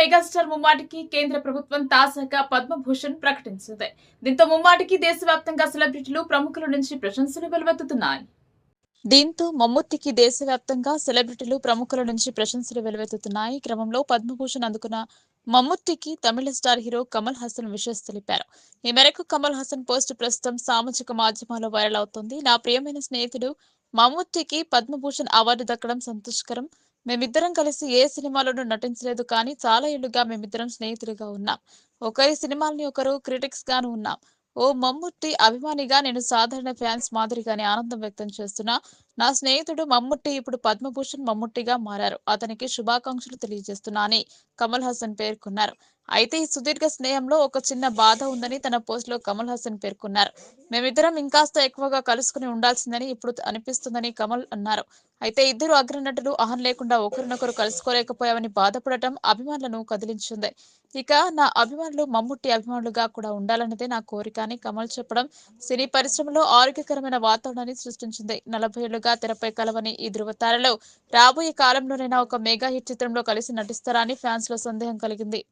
Megastar ముమ్మాటికి కేంద్ర ప్రభుత్వం తాజాగా పద్మభూషణ్ ప్రకటించింది. దీంతో ముమ్మాటికి దేశవ్యాప్తంగా సెలబ్రిటీలు ప్రముఖుల నుంచి ప్రశంసలు వెలువెత్తుతున్నాయి. దీంతో మమ్ముట్టికి దేశవ్యాప్తంగా సెలబ్రిటీలు ప్రముఖుల నుంచి ప్రశంసలు వెలువెత్తుతున్నాయి. క్రమంలో పద్మభూషణ్ అందుకున్న మమ్ముట్టికి తమిళ star hero Kamal Haasan wishes తెలిపారు. ఈ మేరకు కమల్ హాసన్ పోస్ట్ ప్రస్తుతం సామాజిక మాధ్యమాల్లో వైరల్ అవుతోంది. నా ప్రియమైన స్నేహితుడు మమ్ముట్టికి పద్మభూషణ్ అవార్డు దక్కడం సంతోషకరం. మేమిద్దరం కలిసి ఏ సినిమాలోనూ నటించలేదు కానీ చాలా ఏళ్ళుగా మేమిద్దరం స్నేహితులుగా ఉన్నాం. ఒకరి సినిమాల్ని ఒకరు క్రిటిక్స్ గాను ఉన్నాం. ఓ మమ్ముట్టి అభిమానిగా నేను సాధారణ ఫ్యాన్స్ మాదిరిగానే ఆనందం వ్యక్తం చేస్తున్నా. నా స్నేహితుడు మమ్ముట్టి ఇప్పుడు పద్మభూషణ్ మమ్ముట్టిగా మారారు. అతనికి శుభాకాంక్షలు తెలియజేస్తున్నా అని కమల్ హాసన్ పేర్కొన్నారు. అయితే ఈ సుదీర్ఘ స్నేహంలో ఒక చిన్న బాధ ఉందని తన పోస్ట్లో కమల్ హాసన్ పేర్కొన్నారు. మేమిద్దరం ఇంకాస్త ఎక్కువగా కలుసుకుని ఉండాల్సిందని ఇప్పుడు అనిపిస్తుందని కమల్ అన్నారు. అయితే ఇద్దరు అగ్రనటులు అహం లేకుండా ఒకరినొకరు కలుసుకోలేకపోయామని బాధపడటం అభిమానులను కదిలించింది. ఇక నా అభిమానులు మమ్ముట్టి అభిమానులుగా కూడా ఉండాలన్నదే నా కోరిక అని కమల్ చెప్పడం సినీ పరిశ్రమలో ఆరోగ్యకరమైన వాతావరణాన్ని సృష్టించింది. నలభై ఏళ్ళుగా తెరపై కలవని ఈ ధృవతారలో రాబోయే కాలంలోనైనా ఒక మెగా హిట్ చిత్రంలో కలిసి నటిస్తారా అని ఫ్యాన్స్లో సందేహం కలిగింది.